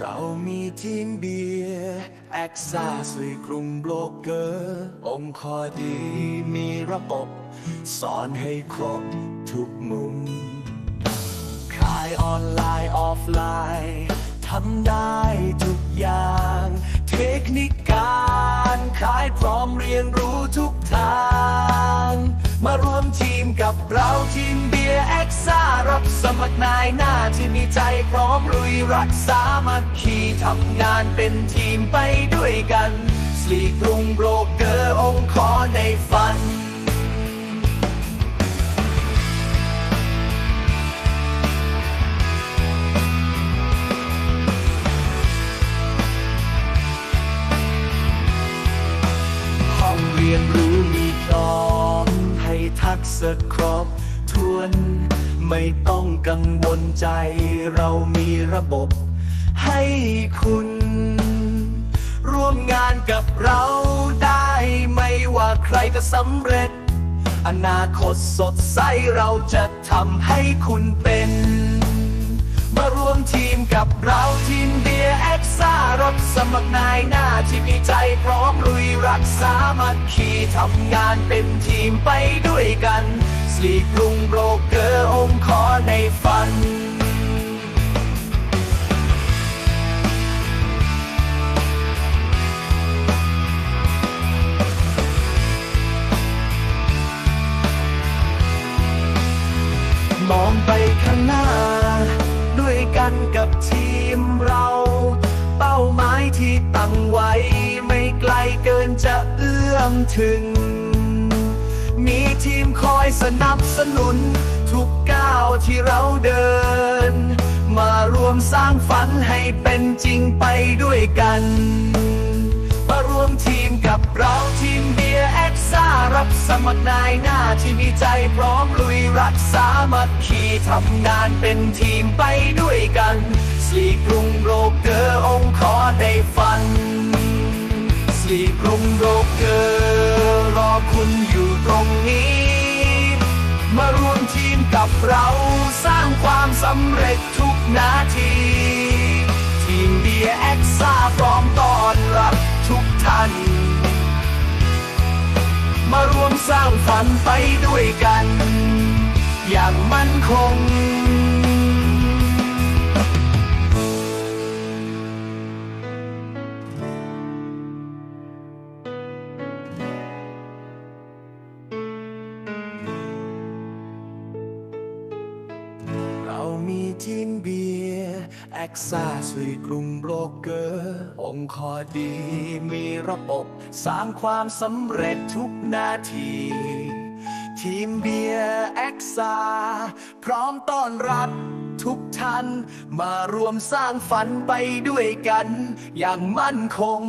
เรามีทีมเบียร์แอคซ่าสื่อกรุงโบรกเกอร์องค์คอดีมีระบบ สอนให้ครบทุกมุม ขายออนไลน์ออฟไลน์ทำได้ทุกอย่าง เทคนิคการขายพร้อมเรียนรู้ทุกทาง มารวมทีมกับเราทีมเบียร์แอคซ่ารับสมัครนายหน้าที่มีใจพร้อมลุยรักษามัคคีทำงานเป็นทีมไปด้วยกันสลีกรุงโบรกเกอร์องค์ขอในฝันห้องเรียนรู้ ให้ทักษะครบทวน ไม่ต้องกังวลใจ เรามีระบบให้คุณ ร่วมงานกับเราได้ไม่ว่าใครก็สำเร็จ อนาคตสดใสเราจะทำให้คุณเป็น มารวมทีมกับเราทีมเบียร์แอคซ่ารับสมัครนายหน้า ที่มีใจพร้อมลุยรักษามัคคีทำงานเป็นทีมไปด้วยกันสลีกรุงโบรกเกอร์องค์ขอในฝันมองไปข้างหน้า ด้วยกันกับ เอื้อมถึง มีทีมคอยสนับสนุน ทุกก้าวที่เราเดิน มารวมสร้างฝันให้เป็นจริงไปด้วยกัน มารวมทีมกับเราทีมเบียร์แอคซ่ารับสมัครนายหน้าที่มีใจพร้อมลุยรักษามัคคีทำงานเป็นทีมไปด้วยกันสีกรุงโรกเกอร์องค์ขอได้ฝันสลีก คุณอยู่ตรงนี้ มารวมทีมกับเราสร้างความสำเร็จทุกนาที ทีมเบียร์แอคซ่าพร้อมต้อนรับทุกท่าน มารวมสร้างฝันไปด้วยกัน อย่างมั่นคง มีทีมเบียร์แอคซ่าสื่อกรุงโบรกเกอร์ องค์คอดีมีระบบสร้างความสำเร็จทุกนาที ทีมเบียร์แอคซ่าพร้อมต้อนรับทุกท่าน มารวมสร้างฝันไปด้วยกัน อย่างมั่นคง